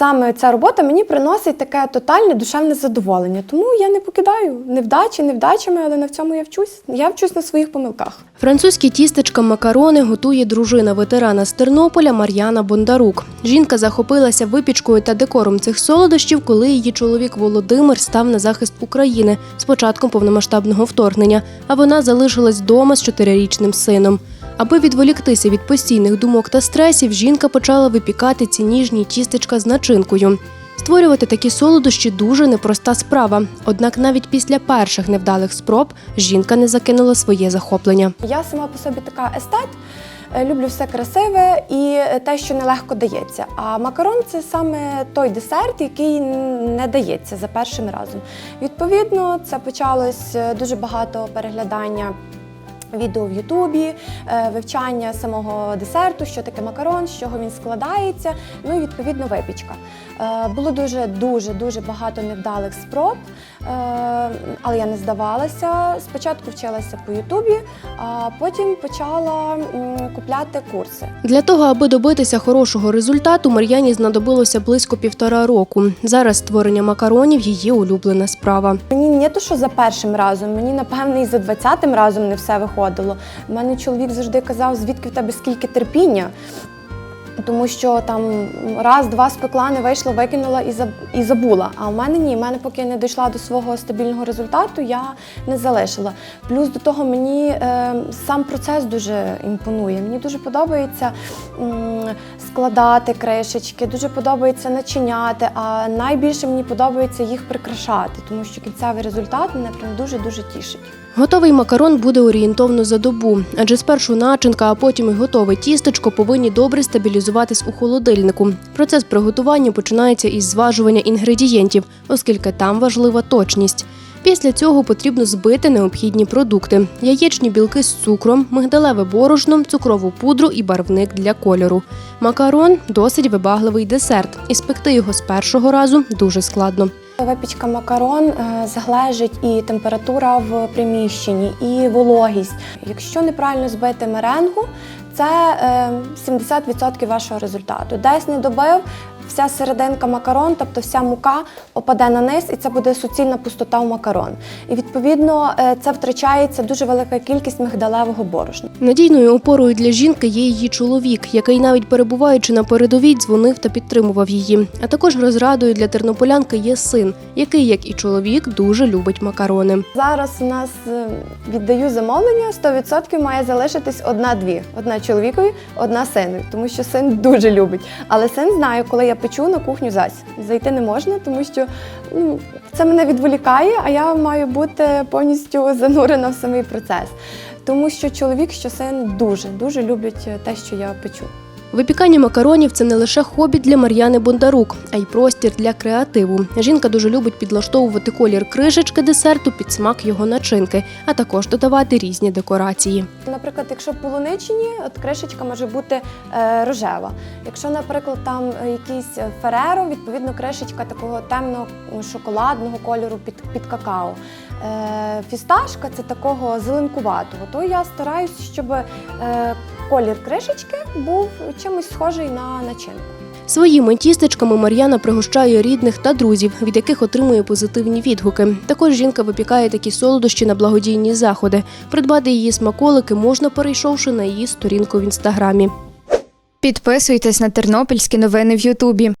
саме ця робота мені приносить таке тотальне душевне задоволення. Тому я не покидаю невдачі, невдачами, але на цьому я вчусь. Я вчусь на своїх помилках. Французькі тістечка макарони готує дружина ветерана з Тернополя Мар'яна Бондарук. Жінка захопилася випічкою та декором цих солодощів, коли її чоловік Володимир став на захист України з початком повномасштабного вторгнення, а вона залишилась вдома з чотирирічним сином. Аби відволіктися від постійних думок та стресів, жінка почала випікати ці ніжні тістечка з начинкою. Створювати такі солодощі дуже непроста справа. Однак навіть після перших невдалих спроб жінка не закинула своє захоплення. Я сама по собі така естет. е, Люблю все красиве і те, що нелегко дається. А макарон це саме той десерт, який не дається за першим разом. Відповідно, це почалось е, дуже багато переглядання. Відео в Ютубі, е, вивчання самого десерту, що таке макарон, з чого він складається, ну і відповідно випічка. Е, Було дуже дуже дуже багато невдалих спроб, е, але я не здавалася. Спочатку вчилася по Ютубі, а потім почала купляти курси. Для того, аби добитися хорошого результату, Мар'яні знадобилося близько півтора року. Зараз створення макаронів її улюблена справа. Мені не то, що за першим разом, мені напевне і за двадцятим разом не все виходило. У мене чоловік завжди казав, звідки в тебе скільки терпіння. Тому що там раз, два спекла не вийшло, викинула і забула. А у мене ні. У мене, поки не дійшла до свого стабільного результату, я не залишила. Плюс до того мені е, сам процес дуже імпонує. Мені дуже подобається м, складати кришечки, дуже подобається начиняти. А найбільше мені подобається їх прикрашати, тому що кінцевий результат мене прям дуже дуже тішить. Готовий макарон буде орієнтовно за добу, адже спершу начинка, а потім і готове тістечко повинні добре стабілізуватись у холодильнику. Процес приготування починається із зважування інгредієнтів, оскільки там важлива точність. Після цього потрібно збити необхідні продукти: яєчні білки з цукром, мигдалеве борошно, цукрову пудру і барвник для кольору. Макарон досить вибагливий десерт, і спекти його з першого разу дуже складно. Випічка макарон е, залежить і температура в приміщенні, і вологість. Якщо неправильно збити меренгу, це е, 70% вашого результату. Десь не добив, вся серединка макарон, тобто вся мука опаде на низ, і це буде суцільна пустота в макарон. І відповідно е, це втрачається дуже велика кількість мигдалевого борошна. Надійною опорою для жінки є її чоловік, який навіть перебуваючи на передовій, дзвонив та підтримував її. А також розрадою для тернополянки є син, який, як і чоловік, дуже любить макарони. Зараз у нас е, віддаю замовлення, 100% має залишитись одна-дві. Одна чоловікові, одна синові, тому що син дуже любить. Але син знає, коли я печу на кухню зась. Зайти не можна, тому що ну, це мене відволікає, а я маю бути повністю занурена в самий процес. Тому що чоловік, що син дуже дуже люблять те, що я печу. Випікання макаронів це не лише хобі для Мар'яни Бондарук, а й простір для креативу. Жінка дуже любить підлаштовувати колір кришечки десерту під смак його начинки, а також додавати різні декорації. Наприклад, якщо в полуничині, от кришечка може бути е, рожева. Якщо, наприклад, там якийсь фереро, відповідно, кришечка такого темного шоколадного кольору під, під какао. Е, фісташка це такого зеленкуватого. То я стараюсь, щоб е, колір кришечки був чимось схожий на начинку. Своїми тістечками Мар'яна пригощає рідних та друзів, від яких отримує позитивні відгуки. Також жінка випікає такі солодощі на благодійні заходи. Придбати її смаколики можна, перейшовши на її сторінку в інстаграмі. Підписуйтесь на тернопільські новини в Ютубі.